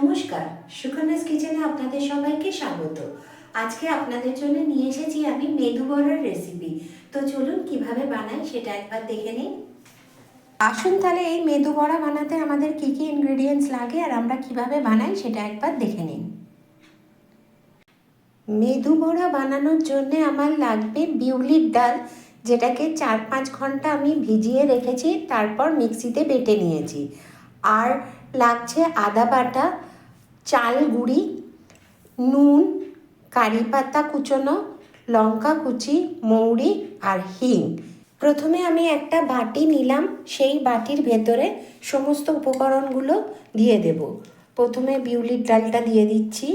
নমস্কার। সুকন্যাস কিচেনে আপনাদের সবাইকে স্বাগত। আজকে আপনাদের জন্য নিয়ে এসেছি আমি মেদু বড়ার রেসিপি তো চলুন কীভাবে বানাই সেটা একবার দেখে নিন আসুন তাহলে এই মেদু বড়া বানাতে আমাদের কি কি ইনগ্রেডিয়েন্টস লাগে আর আমরা কীভাবে বানাই সেটা একবার দেখে নিন মেদু বড়া বানানোর জন্য আমার লাগবে বিউলির ডাল, যেটাকে চার পাঁচ ঘণ্টা আমি ভিজিয়ে রেখেছি, তারপর মিক্সিতে বেটে নিয়েছি। আর লাগছে আদা বাটা চাল গুঁড়ি, নুন, কারি পাতা কুচোনো, লঙ্কা কুচি, মৌরি আর হিং। প্রথমে আমি একটা বাটি নিলাম, সেই বাটির ভেতরে সমস্ত উপকরণগুলো দিয়ে দেব। প্রথমে বিউলির ডালটা দিয়ে দিচ্ছি।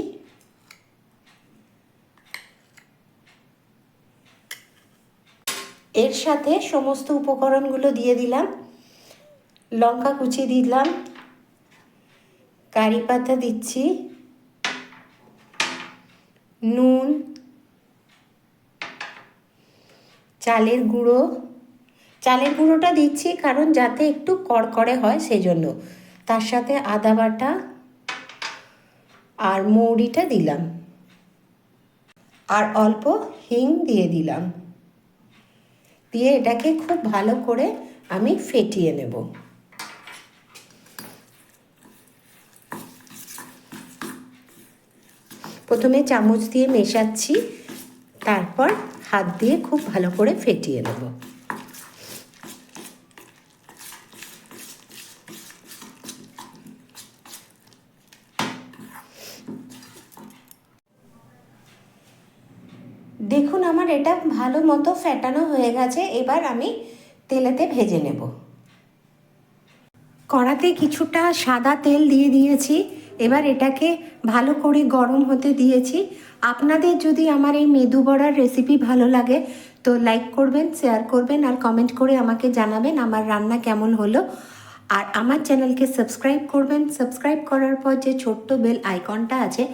এর সাথে সমস্ত উপকরণগুলো দিয়ে দিলাম। লঙ্কা কুচি দিলাম কারি পাতা দিচ্ছি। নুন, চালের গুঁড়ো। চালের গুঁড়োটা দিচ্ছি কারণ যাতে একটু কড়কড়ে হয় সেই জন্য তার সাথে আদা বাটা আর মৌরিটা দিলাম। আর অল্প হিং দিয়ে দিলাম। দিয়ে এটাকে খুব ভালো করে আমি ফেটিয়ে নেব। প্রথমে চামচ দিয়ে মেশাচ্ছি, তারপর হাত দিয়ে খুব ভালো করে ফেটিয়ে নেব। দেখুন আমার এটা ভালো মতো ফেটানো হয়ে গেছে, এবার আমি তেলেতে ভেজে নেব। কড়াতে কিছুটা সাদা তেল দিয়ে দিয়েছি এবার এটাকে ভালো করে গরম হতে দিয়েছি। আপনাদের যদি আমার এই মেদু বড়ার রেসিপি ভালো লাগে, তো লাইক করবেন শেয়ার করবেন, আর কমেন্ট করে আমাকে জানাবেন আমার রান্না কেমন হলো। আর আমার চ্যানেলকে সাবস্ক্রাইব করবেন। সাবস্ক্রাইব করার পর যে ছোট্ট বেল আইকনটা আছে,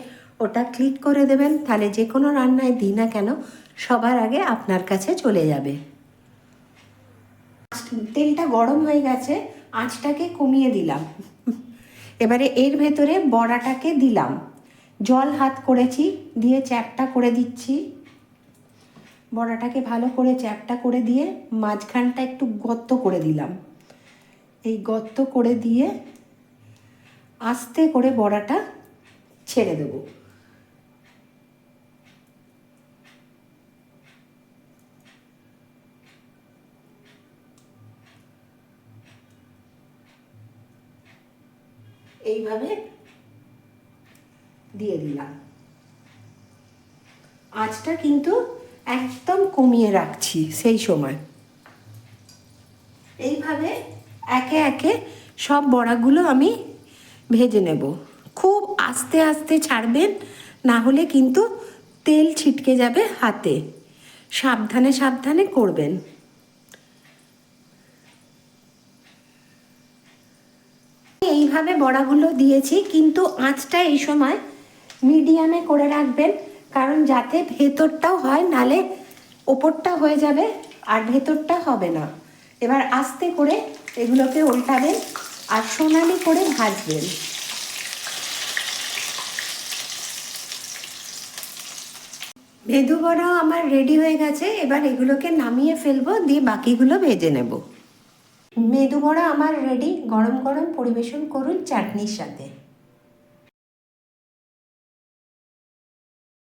ওটা ক্লিক করে দেবেন। তাহলে যে কোনো রান্নায় দিই না কেন, সবার আগে আপনার কাছে চলে যাবে। তেলটা গরম হয়ে গেছে, আঁচটাকে কমিয়ে দিলাম। এবারে এর ভেতরে বড়াটাকে দিলাম। জল হাত করেছি, দিয়ে চ্যাপটা করে দিচ্ছি। বড়াটাকে ভালো করে চ্যাপটা করে দিয়ে মাঝখানটা একটু গর্ত করে দিলাম। এই গর্ত করে দিয়ে আস্তে করে বড়াটা ছেড়ে দেবো। এইভাবে দিয়ে দিলাম। আঁচটা কিন্তু একদম কমিয়ে রাখছি সেই সময়। এইভাবে একে একে সব বড়াগুলো আমি ভেজে নেব। খুব আস্তে আস্তে ছাড়বেন, না হলে কিন্তু তেল ছিটকে যাবে হাতে। সাবধানে সাবধানে করবেন। এইভাবে বড়াগুলো দিয়েছি, কিন্তু আঁচটা এই সময় মিডিয়ামে করে রাখবেন, কারণ যাতে ভেতরটাও হয়, নালে ওপরটা হয়ে যাবে আর ভেতরটা হবে না। এবার আস্তে করে এগুলোকে উল্টাবেন আর সোনালি করে ভাজবেন। ভেদু বড়াও আমার রেডি হয়ে গেছে, এবার এগুলোকে নামিয়ে ফেলব, দিয়ে বাকিগুলো ভেজে নেব। মেদু বড়া আমার রেডি গরম গরম পরিবেশন করুন চাটনির সাথে।